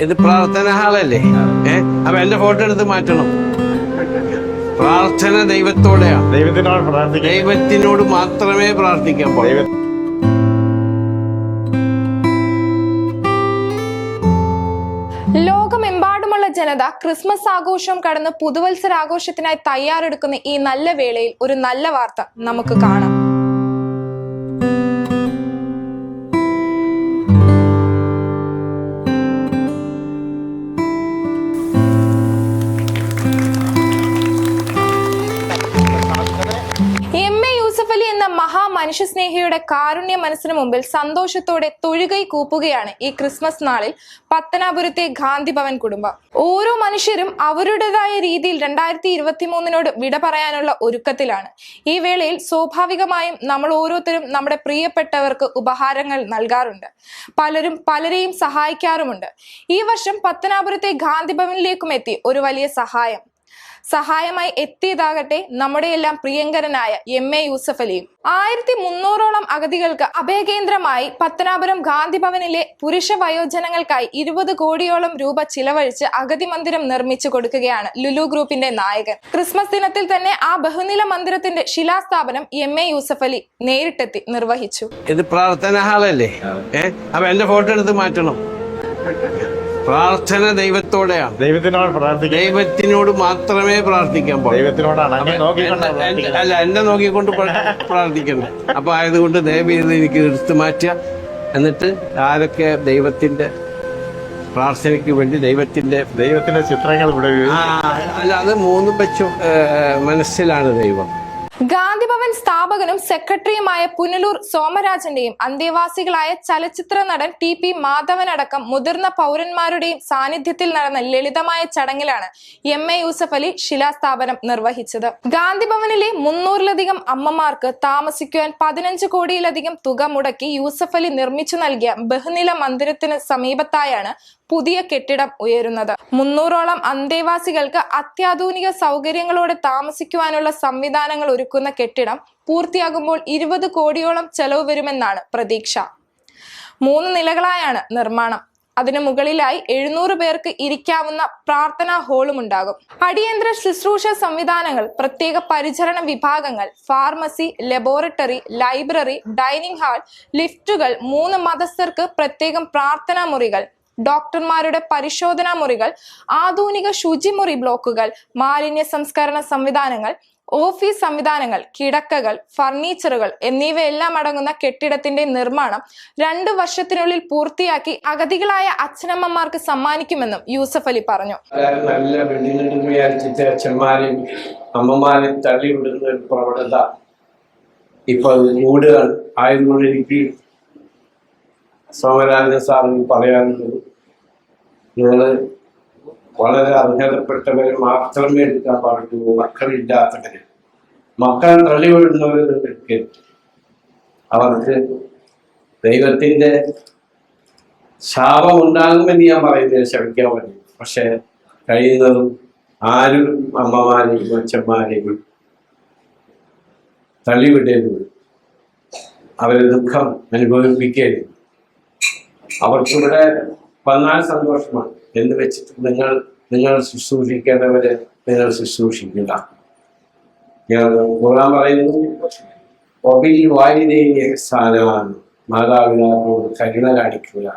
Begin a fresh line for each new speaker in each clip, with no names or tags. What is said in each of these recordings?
ഇത് പ്രാർത്ഥന ഹാളല്ലേ? ഏ? അപ്പൊ എന്റെ ഫോട്ടോ എടുത്ത് മാറ്റണം. പ്രാർത്ഥന ദൈവത്തോടെയാണ്
ദൈവത്തിനോട് പ്രാർത്ഥിക്കുക
ദൈവത്തിനോട് മാത്രമേ പ്രാർത്ഥിക്കാൻ
ലോകമെമ്പാടുമുള്ള ജനത ക്രിസ്മസ് ആഘോഷം കടന്ന് പുതുവത്സര ആഘോഷത്തിനായി തയ്യാറെടുക്കുന്ന ഈ നല്ല വേളയിൽ ഒരു നല്ല വാർത്ത നമുക്ക് കാണാം. എന്ന മഹാമനുഷ്യസ്നേഹിയുടെ കാരുണ്യ മനസ്സിന് മുമ്പിൽ സന്തോഷത്തോടെ തൊഴുകൈ കൂപ്പുകയാണ് ഈ ക്രിസ്മസ് നാളിൽ പത്തനാപുരത്തെ ഗാന്ധി ഭവൻ കുടുംബം. ഓരോ മനുഷ്യരും അവരുടേതായ രീതിയിൽ രണ്ടായിരത്തി ഇരുപത്തി മൂന്നിനോട് വിട പറയാനുള്ള ഒരുക്കത്തിലാണ്. ഈ വേളയിൽ സ്വാഭാവികമായും നമ്മൾ ഓരോരുത്തരും നമ്മുടെ പ്രിയപ്പെട്ടവർക്ക് ഉപഹാരങ്ങൾ നൽകാറുണ്ട്. പലരും പലരെയും സഹായിക്കാറുമുണ്ട്. ഈ വർഷം പത്തനാപുരത്തെ ഗാന്ധി ഭവനിലേക്കും എത്തി ഒരു വലിയ സഹായം. സഹായമായി എത്തിയതാകട്ടെ നമ്മുടെ എല്ലാം പ്രിയങ്കരനായ എം എ യൂസഫ് അലിയും ആയിരത്തി മുന്നൂറോളം അഗതികൾക്ക് അഭയകേന്ദ്രമായി പത്തനാപുരം ഗാന്ധി ഭവനിലെ പുരുഷ വയോജനങ്ങൾക്കായി ഇരുപത് കോടിയോളം രൂപ ചിലവഴിച്ച് അഗതി മന്ദിരം നിർമ്മിച്ചു കൊടുക്കുകയാണ് ലുലു ഗ്രൂപ്പിന്റെ നായകൻ. ക്രിസ്മസ് ദിനത്തിൽ തന്നെ ആ ബഹുനില മന്ദിരത്തിന്റെ ശിലാസ്ഥാപനം എം എ യൂസഫ് അലി നേരിട്ടെത്തി നിർവഹിച്ചു.
ഇത് പ്രാർത്ഥന ഹാളല്ലേ അപ്പൊ എന്റെ ഫോട്ടോ എടുത്ത് മാറ്റണം. പ്രാർത്ഥന ദൈവത്തോടെയാണ്.
ദൈവത്തിനോട് പ്രാർത്ഥിക്കാം
ദൈവത്തിനോട് മാത്രമേ പ്രാർത്ഥിക്കാൻ പാടുള്ളൂ.
ദൈവത്തിനോടാണ്.
അല്ല എന്നെ നോക്കിക്കൊണ്ട് പ്ര- പ്രാർത്ഥിക്കണ്ട. അപ്പൊ ആയതുകൊണ്ട് ദയവ് ചെയ്ത് എനിക്ക് എടുത്തു മാറ്റുക. എന്നിട്ട് ആരൊക്കെ ദൈവത്തിന്റെ പ്രാർത്ഥനയ്ക്ക് വേണ്ടി ദൈവത്തിന്റെ
ദൈവത്തിന്റെ ചിത്രങ്ങൾ ഇവിടെ
അല്ല അത് മൂന്നും വെച്ചും മനസ്സിലാണ് ദൈവം.
ഗാന്ധി ഭവൻ സ്ഥാപകനും സെക്രട്ടറിയുമായ പുനലൂർ സോമരാജന്റെയും അന്തേവാസികളായ ചലച്ചിത്ര നടൻ ടി പി മാധവൻ അടക്കം മുതിർന്ന പൗരന്മാരുടെയും സാന്നിധ്യത്തിൽ നടന്ന ലളിതമായ ചടങ്ങിലാണ് എം എ യൂസഫ് അലി ശിലാസ്ഥാപനം നിർവഹിച്ചത്. ഗാന്ധിഭവനിലെ മുന്നൂറിലധികം അമ്മമാർക്ക് താമസിക്കുവാൻ പതിനഞ്ച് കോടിയിലധികം തുക മുടക്കി യൂസഫ് അലി നിർമ്മിച്ചു നൽകിയ ബഹുനില മന്ദിരത്തിന് സമീപത്തായാണ് പുതിയ കെട്ടിടം ഉയരുന്നത്. മുന്നൂറോളം അന്തേവാസികൾക്ക് അത്യാധുനിക സൗകര്യങ്ങളോടെ താമസിക്കുവാനുള്ള സംവിധാനങ്ങൾ ഒരുക്കുന്ന കെട്ടിടം പൂർത്തിയാകുമ്പോൾ ഇരുപത് കോടിയോളം ചെലവ് വരുമെന്നാണ് പ്രതീക്ഷ. മൂന്ന് നിലകളായാണ് നിർമ്മാണം. അതിനു മുകളിലായി എഴുന്നൂറ് പേർക്ക് ഇരിക്കാവുന്ന പ്രാർത്ഥനാ ഹാളും ഉണ്ടാകും. അടിയന്തര ശുശ്രൂഷ സംവിധാനങ്ങൾ പ്രത്യേക പരിചരണ വിഭാഗങ്ങൾ pharmacy laboratory library dining hall ലിഫ്റ്റുകൾ മൂന്ന് മതസ്ഥർക്ക് പ്രത്യേകം പ്രാർത്ഥനാ മുറികൾ ഡോക്ടർമാരുടെ പരിശോധനാ മുറികൾ ആധുനിക ശുചിമുറി ബ്ലോക്കുകൾ മാലിന്യ സംസ്കരണ സംവിധാനങ്ങൾ ഓഫീസ് സംവിധാനങ്ങൾ കിടക്കകൾ ഫർണിച്ചറുകൾ എന്നിവയെല്ലാം അടങ്ങുന്ന കെട്ടിടത്തിന്റെ നിർമ്മാണം രണ്ടു വർഷത്തിനുള്ളിൽ പൂർത്തിയാക്കി അഗതികളായ അച്ഛനമ്മമാർക്ക് സമ്മാനിക്കുമെന്നും യൂസഫ് അലി പറഞ്ഞു.
നല്ല അച്ഛന്മാരെയും അമ്മമാരെയും തള്ളിവിടുന്ന ഒരു പ്രവണത ഇപ്പൊ കൂടുകയാണ് ആയതുകൊണ്ട് എനിക്ക് സോമരാജൻ സാറിന് പറയാനുള്ളത് നിങ്ങൾ വളരെ അർഹതപ്പെട്ടവർ മാത്രമേ എടുക്കാൻ പാടുള്ളൂ. മക്കളില്ലാത്തവര്. മക്കൾ തള്ളിവിടുന്നവർ അവർക്ക് ദൈവത്തിന്റെ ശാപം ഉണ്ടാകുമെന്ന് ഞാൻ പറയുന്നത് ശ്രമിക്കാൻ പറ്റും പക്ഷെ കഴിയുന്നതും ആരും അമ്മമാരെയും അച്ഛന്മാരെയും തള്ളിവിടരുത് അവരെ ദുഃഖം അനുഭവിപ്പിക്കരുത്. അവർക്കിവിടെ വന്നാൽ സന്തോഷമാണ്. എന്ന് വെച്ചിട്ട് നിങ്ങൾ നിങ്ങൾ ശുശ്രൂഷിക്കേണ്ടവരെ നിങ്ങൾ ശുശ്രൂഷിക്കുക. ഞാൻ പറയുന്നു ഒബിൽ മാതാപിതാക്കളോട് കരുണ കാണിക്കുക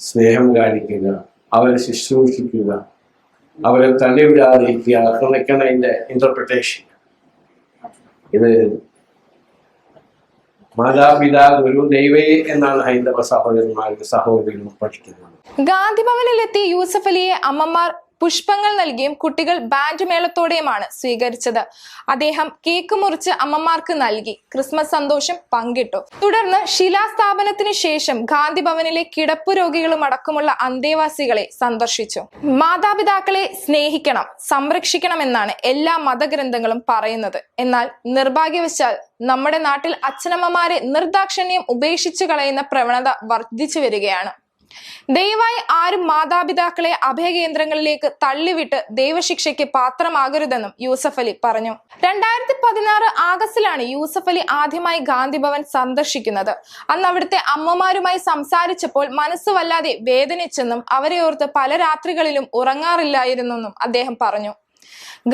സ്നേഹം കാണിക്കുക അവരെ ശുശ്രൂഷിക്കുക അവരെ തള്ളിവിടാതിരിക്കുക അതൊക്കെയാണ് അതിന്റെ ഇന്റർപ്രിട്ടേഷൻ ഇത് മാതാപിതാ ഗുരു ദൈവേ എന്നാണ് ഹൈന്ദവ സഹോദരന്മാരുടെ സഹോദരികളും പഠിക്കുന്നത്.
ഗാന്ധി ഭവനിലെത്തിയ യൂസഫ് അലിയെ അമ്മമാർ പുഷ്പങ്ങൾ നൽകിയും കുട്ടികൾ ബാൻഡ് മേളത്തോടെയുമാണ് സ്വീകരിച്ചത്. അദ്ദേഹം കേക്ക് മുറിച്ച് അമ്മമാർക്ക് നൽകി. ക്രിസ്മസ് സന്തോഷം പങ്കിട്ടു. തുടർന്ന് ശിലാസ്ഥാപനത്തിന് ശേഷം ഗാന്ധി ഭവനിലെ കിടപ്പു രോഗികളും അടക്കമുള്ള അന്തേവാസികളെ സന്ദർശിച്ചു. മാതാപിതാക്കളെ സ്നേഹിക്കണം സംരക്ഷിക്കണമെന്നാണ് എല്ലാ മതഗ്രന്ഥങ്ങളും പറയുന്നത്. എന്നാൽ നിർഭാഗ്യവശാൽ നമ്മുടെ നാട്ടിൽ അച്ഛനമ്മമാരെ നിർദാക്ഷിണ്യം ഉപേക്ഷിച്ചു കളയുന്ന പ്രവണത വർദ്ധിച്ചു വരികയാണ്. ദയവായി ആരും മാതാപിതാക്കളെ അഭയകേന്ദ്രങ്ങളിലേക്ക് തള്ളിവിട്ട് ദൈവശിക്ഷയ്ക്ക് പാത്രമാകരുതെന്നും യൂസഫ് അലി പറഞ്ഞു. രണ്ടായിരത്തി പതിനാറ് ആഗസ്റ്റിലാണ് യൂസഫ് അലി ആദ്യമായി ഗാന്ധി ഭവൻ സന്ദർശിക്കുന്നത്. അന്ന് അവിടുത്തെ അമ്മമാരുമായി സംസാരിച്ചപ്പോൾ മനസ്സ് വല്ലാതെ വേദനിച്ചെന്നും അവരെ ഓർത്ത് പല രാത്രികളിലും ഉറങ്ങാറില്ലായിരുന്നെന്നും അദ്ദേഹം പറഞ്ഞു.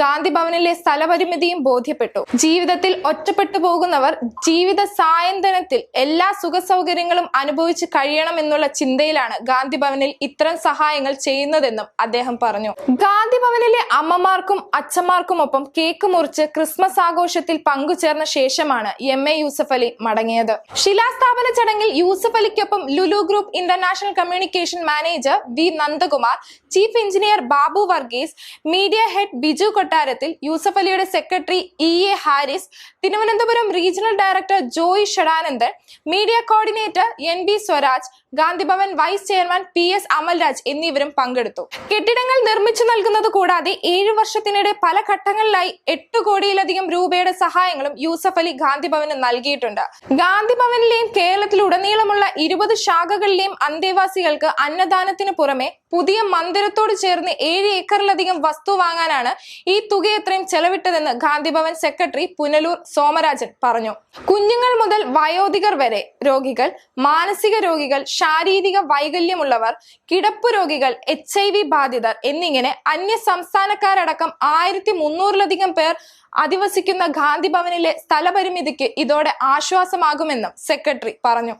ഗാന്ധി ഭവനിലെ സ്ഥലപരിമിതിയും ബോധ്യപ്പെട്ടു. ജീവിതത്തിൽ ഒറ്റപ്പെട്ടു പോകുന്നവർ ജീവിത സായന്തനത്തിൽ എല്ലാ സുഖ സൗകര്യങ്ങളും അനുഭവിച്ച് കഴിയണമെന്നുള്ള ചിന്തയിലാണ് ഗാന്ധി ഭവനിൽ ഇത്തരം സഹായങ്ങൾ ചെയ്യുന്നതെന്നും അദ്ദേഹം പറഞ്ഞു. ഗാന്ധി ഭവനിലെ അമ്മമാർക്കും അച്ഛന്മാർക്കുമൊപ്പം കേക്ക് മുറിച്ച് ക്രിസ്മസ് ആഘോഷത്തിൽ പങ്കുചേർന്ന ശേഷമാണ് എം. എ. യൂസഫ് അലി മടങ്ങിയത്. ശിലാസ്ഥാപന ചടങ്ങിൽ Yusuf അലിക്കൊപ്പം Lulu group international communication manager V. Nandakumar chief engineer Babu Varghese media head Biju Kottarathil Yusuf അലിയുടെ secretary E A Haris Thiruvananthapuram regional director Joy Shadanandan media coordinator N B Swaraj Gandhibhavan vice chairman P S Amalraj എന്നിവരും പങ്കെടുത്തു. കെട്ടിടങ്ങൾ നിർമ്മിച്ചു നൽകുന്നത് കൂടാതെ ഏഴു വർഷത്തിനിടെ പല ഘട്ടങ്ങളിലായി എട്ട് കോടിയിലധികം രൂപയുടെ സഹായങ്ങളും യൂസഫ് അലി ഗാന്ധിഭവന് നൽകിയിട്ടുണ്ട്. ഗാന്ധിഭവനിലെയും കേരളത്തിലുടനീളമുള്ള ഇരുപത് ശാഖകളിലെയും അന്തേവാസികൾക്ക് അന്നദാനത്തിന് പുറമെ പുതിയ മന്ദിരത്തോട് ചേർന്ന് ഏഴ് ഏക്കറിലധികം വസ്തു വാങ്ങാനാണ് ഈ തുക എത്രയും ചെലവിട്ടതെന്ന് ഗാന്ധിഭവൻ സെക്രട്ടറി പുനലൂർ സോമരാജൻ പറഞ്ഞു. കുഞ്ഞുങ്ങൾ മുതൽ വയോധികർ വരെ രോഗികൾ മാനസിക രോഗികൾ ശാരീരിക വൈകല്യമുള്ളവർ കിടപ്പ് രോഗികൾ എച്ച് ഐ വി ബാധിതർ എന്നിങ്ങനെ അന്യ സംസ്ഥാനക്കാരടക്കം ആയിരത്തി മുന്നൂറിലധികം പേർ അധിവസിക്കുന്ന ഗാന്ധിഭവനിലെ സ്ഥലപരിമിതിക്ക് ഇതോടെ ആശ്വാസമാകുമെന്നും സെക്രട്ടറി പറഞ്ഞു.